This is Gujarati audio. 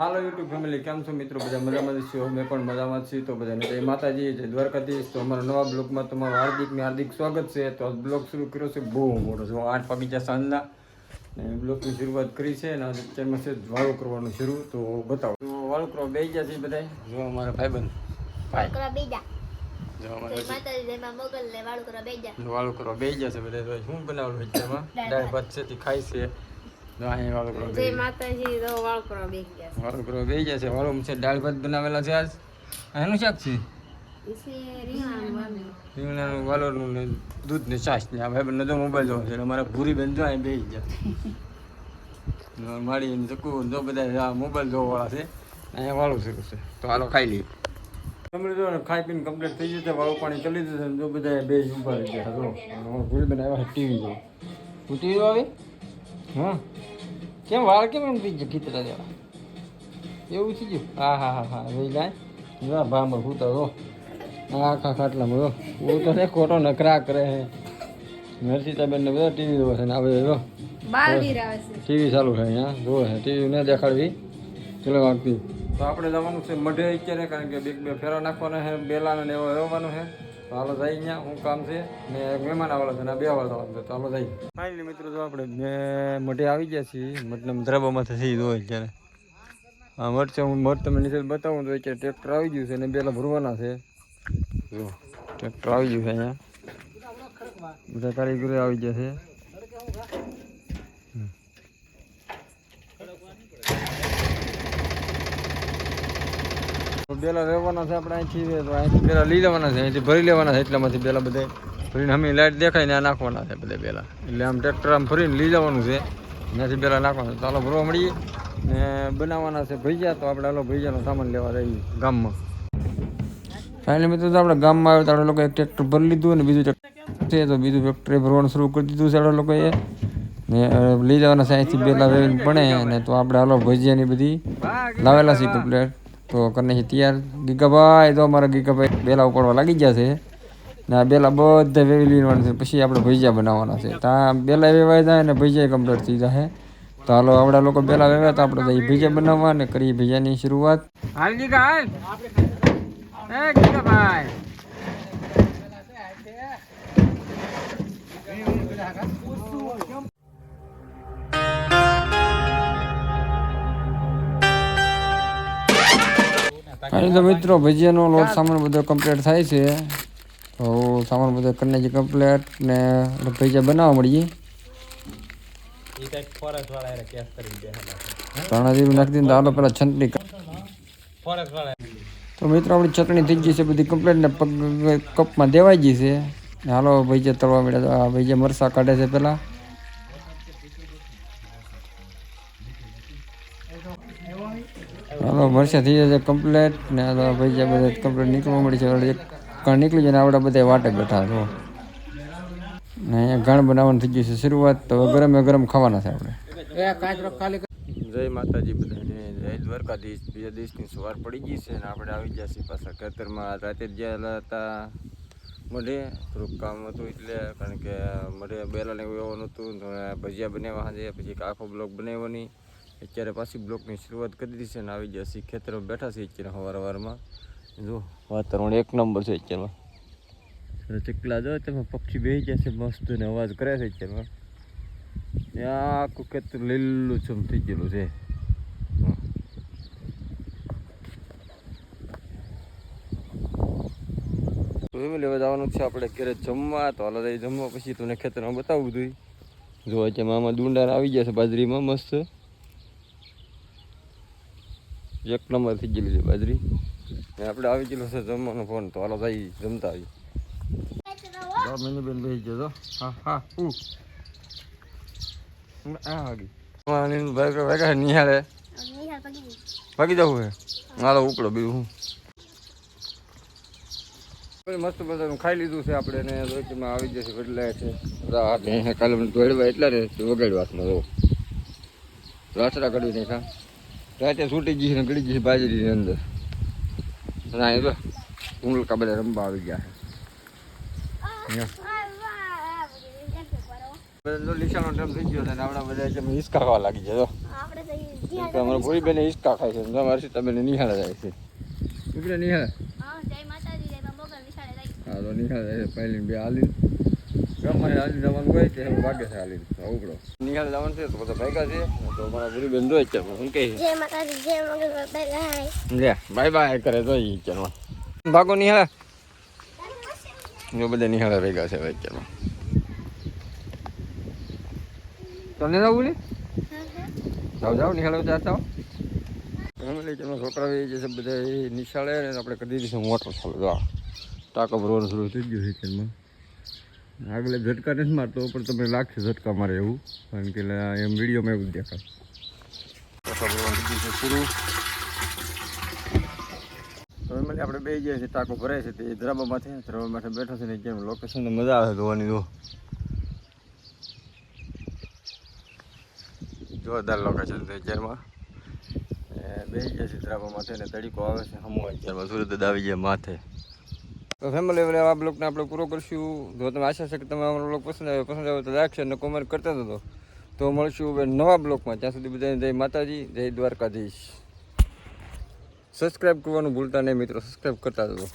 હાલો યુટ્યુબ ફેમિલી કેમ છો મિત્રો? બધા મજામાં જ છો મેં પણ મજામાં છીએ. તો બધાને જય માતાજી જય દ્વારકાધીશ. તો અમારા નવા બ્લોગમાં તમારું હાર્દિક ને હાર્દિક સ્વાગત છે. તો બ્લોગ શરૂ કર્યો છે બહુ મોટો. છે આઠ વાગી ગયા સાંજના. ને બ્લોગની શરૂઆત કરી છે અને અત્યારમાં છે વાળું કરવાનું શરૂ. તો બતાવો. તો વાળું કરવા બે ગયા છે બધા જો અમારા ભાઈબંધ. વાળું કરવા બેજા વાળું કરવા બે ગયા. છે બધા શું બનાવવાનું અત્યારમાં? દાળ ભાત છે તે ખાય છે. જો અહીંયા વાળું કરવા બે જય માતાજી તો વાળું બેસી ગયા વાળું બે ગયા છે. વાળું છે દાળ ભાત બનાવેલા છે આજ. એનું શાક છે? રીંગણાનું વાલોરનું ને દૂધ ને છાશ ને આ ભાઈ તો મોબાઈલ જોવા છે. અમારા ભૂરી બેન જો અહીં બેસી જાય મારી ને જો બધા મોબાઈલ જોવા વાળા છે. અહીંયા વાળું શરૂ છે તો હાલો ખાઈ લઈએ. તમે જો ખાઈ પીને કમ્પ્લીટ થઈ છે. વાળું પાણી ચલી જશે જો બધા બે જ ઊભા રહી ગયા. જો ભૂરી બનાવ્યા ટીવી જો તું ટીવી આવી? હા? કેમ વાળ કેમ એમ થઈ ગયા? ખીતરા જેવા એવું થઈ ગયું? હા હા હા હા રહી જાય. જો ભામાં તો રો આખા ખાટલામાં જો હું તો છે ખોટો નકરા કરે હે. નરસિતાબેન ને બધા ટીવી જોવે છે ને આવે જો બાલવીર આવે છે. ટીવી ચાલુ છે અહીંયા જોવે છે. ટીવી ન દેખાડવી. ચલો વાગતી તો આપણે જવાનું છે મઢે અત્યારે કારણ કે બે બે ફેરા નાખવાના છે બેલાને ને એવો રહેવાનું છે. હાલો જઈ અહીંયા શું કામ છે, ને મહેમાન આવેલા છે ને બે વાર જવાનું છે, તો હાલો જાય ફાઇનલી મિત્રો જો આપણે મેં મઢે આવી ગયા છીએ, મતલબ ધરાબામાં થઈ હોય અત્યારે. હા છે હું મઠ તમે નીચે બતાવું, તો અત્યારે ટ્રેક્ટર આવી ગયું છે ને પહેલાં ભરવાના છે. જો ટ્રેક્ટર આવી ગયું છે અહીંયા. બધા કારીગરો આવી ગયા છે. બેલા રહેવાના છે આપણે અહીંથી તો અહીંથી બેલા લઈ લેવાના છે, અહીંથી ભરી લેવાના છે, એટલામાંથી બેલા બધા ભરીને અમે લાઈટ દેખાય ને નાખવાના છે બધા બેલા. એટલે આમ ટ્રેક્ટર આમ ફરીને લઈ જવાનું છે ત્યાંથી બેલા નાખવાના છે. ચાલો ભરવા મળીએ ને બનાવવાના છે ભૈયા તો આપણે હાલો ભૈયાનો સામાન લેવા રહીએ ગામમાં. ફાઇનલી મિત્રો આપણે ગામમાં આવ્યો તો આપણે લોકો એક ટ્રેક્ટર ભરી લીધું અને બીજું ટ્રેક્ટર છે, તો બીજું ટ્રેક્ટર ભરવાનું શરૂ કરી દીધું છે આપણે લોકોએ. ને લઈ જવાના છે, અહીંથી બેલા વેવીને ભણે અને તો આપણે હાલો ભજીયાની બધી લાવેલા છે કમ્પ્લેટ તો કરીને છે તૈયાર ગીગાભાઈ તો અમારા ગીગાભાઈ બેલા ઉપાડવા લાગી ગયા છે ને આ બેલા બધા વેવી લેવાના છે પછી આપણે ભજીયા બનાવવાના છે ત્યાં બેલા વેવાય જાય ને ભજીયા કમ્પ્લીટ થઈ જાય તો હાલો આપણા લોકો બેલા વેવા તો આપણે તો ભજીયા બનાવવા ને કરીએ ભજીયાની શરૂઆત હાલ ગીગા હાલ એ ગીગાભાઈ અહીં તો મિત્રો ભજીયાનો લોટ સામાન બધો કમ્પ્લીટ થાય છે. તો સામાન બધો કરીને જે કમ્પ્લીટ ને આપણે ભજીયા બનાવવા મળીએ. જીરું નાખી દઈને હાલો પેલા છંટણી તો મિત્રો આપણી ચટણી થઈ ગઈ છે બધી કમ્પ્લીટ ને પગ કપમાં દેવાઈ ગઈ છે. હાલો ભજીયા તળવા મળ્યા તો આ ભજીયા મરસા કાઢે છે પેલા. હાલો મરસા થઈ જશે કમ્પ્લેટ ને આ ભાઈ ભજીયા બધા કમ્પ્લેટ નીકળવા મળી છે. કણ નીકળી જાય ને આવડા બધા વાટે બેઠા છો ને અહીંયા ઘણ બનાવવાનું થઈ ગયું છે શરૂઆત, તો ગરમે ગરમ ખાવાના છે આપણે. જય માતાજી બધાને, જય દ્વારકાધીશ. બીજા દિવસની સવાર પડી ગઈ છે અને આપણે આવી ગયા છીએ પાછા ખેતરમાં. રાતે જ ગયેલા હતા મઢે, થોડુંક કામ હતું એટલે, કારણ કે મઢે બેલાને એવું આવવાનું હતું ભજીયા બનાવવા સાંજે પછી એક આખો બ્લોક બનાવવાની અત્યારે પાછી બ્લોકની શરૂઆત કરી દીધી છે અને આવી છીએ ખેતરમાં બેઠા છે અત્યારે સવાર સવારમાં જો, વાતાવરણ એક નંબર છે અત્યારમાં. ચકલા જો, તમે પક્ષી બેસી છે મસ્ત ને અવાજ કરે છે અત્યારમાં. ત્યાં આખું ખેતર લીલું છમ થઈ ગયેલું છે. એવું લેવા જવાનું છે આપણે ઘરે જમવા. તો હાલ જમવા પછી તમને ખેતરમાં બતાવું બધું જો, અત્યારે આમાં ડુંડા આવી ગયા છે બાજરીમાં મસ્ત. એક નંબર થઈ ગયેલી છે બાજરી. ને આપણે આવી ગયેલો છે જમવાનો ફોન તો હાલો જઈ જમતા આવી મહિને બેન બેસી જજો હા હા ઉ નિહાળે. ભાગી જવું હે? હાલો ઉપડો બીજું હું. મસ્ત મજાનું ખાઈ લીધું છે આપણે ને રોટીમાં આવી જશે બદલાય છે. કાલે મને દોડવા એટલા ને વગાડવા રાસડા કાઢી નાખા રાતે છૂટી ગઈ છે ને ગળી ગઈ છે બાજરીની અંદર. ના એ તો ઊંડકા બધા રમવા આવી ગયા છે. લીસાનો ટાઈમ થઈ ગયો છે ને આપણા બધા હિસકા ખાવા લાગી જાય તો અમારે ભૂરી બેને હિંચકા ખાય છે અમારા સીતાબેન નિહાળે જાય છે. ઉપરે નિહાળે. હા તો નિહાળે જાય છે. પહેલી બે હાલી. ગામમાં હાલી જવાનું હોય વાગે છે હાલી ઉપડો નિહાળે જવાનું છે તો બધા ભેગા છે. તો મારા ભૂરી બેન જોઈ છે હું કહે લે બાય બાય કરે તો ઈ ચાલો ભાગો નિહાળે. જો બધા નિહાળે ભેગા છે વેચારમાં તને જવું ને જાઓ જાઓ નિહાળો જાઓ. ફેમિલી કે છોકરા એ જે છે બધા નિશાળે આપણે કરી દીધી છે મોટર ચાલુ ટાંકો ભરવાનું શરૂ થઈ ગયું છે તેમાં આગળ ઝટકા નથી મારતો, પણ તમને લાગશે ઝટકા મારે એવું. કારણ કે એમ વિડીયોમાં એવું દેખાય. તો એમાં આપણે બે ગયા છીએ ટાંકો ભરાય છે, તે ધ્રાબામાંથી ધ્રાબામાંથી બેઠો છે ને કેમ લોકેશન મજા આવે જોવાની, જો. જોરદાર લોકેશન છે અત્યારમાં. બે ગયા છે ધ્રાબામાંથી ને તડીકો આવે છે, હમો અત્યારમાં. સૂર્યદત્ત આવી જાય માથે. તો ફેમિલી હવે આ બ્લોગને આપણે પૂરો કરશું. જો તમે આશા છે કે તમે અમારો બ્લોગ પસંદ આવ્યો પસંદ આવ્યો તો લાઈક અને કોમેન્ટ કરતા હતો તો મળશું હવે નવા બ્લોગમાં ત્યાં સુધી બધાને જય માતાજી, જય દ્વારકાધીશ. સબસ્ક્રાઈબ કરવાનું ભૂલતા નહીં મિત્રો સબસ્ક્રાઈબ કરતા જતો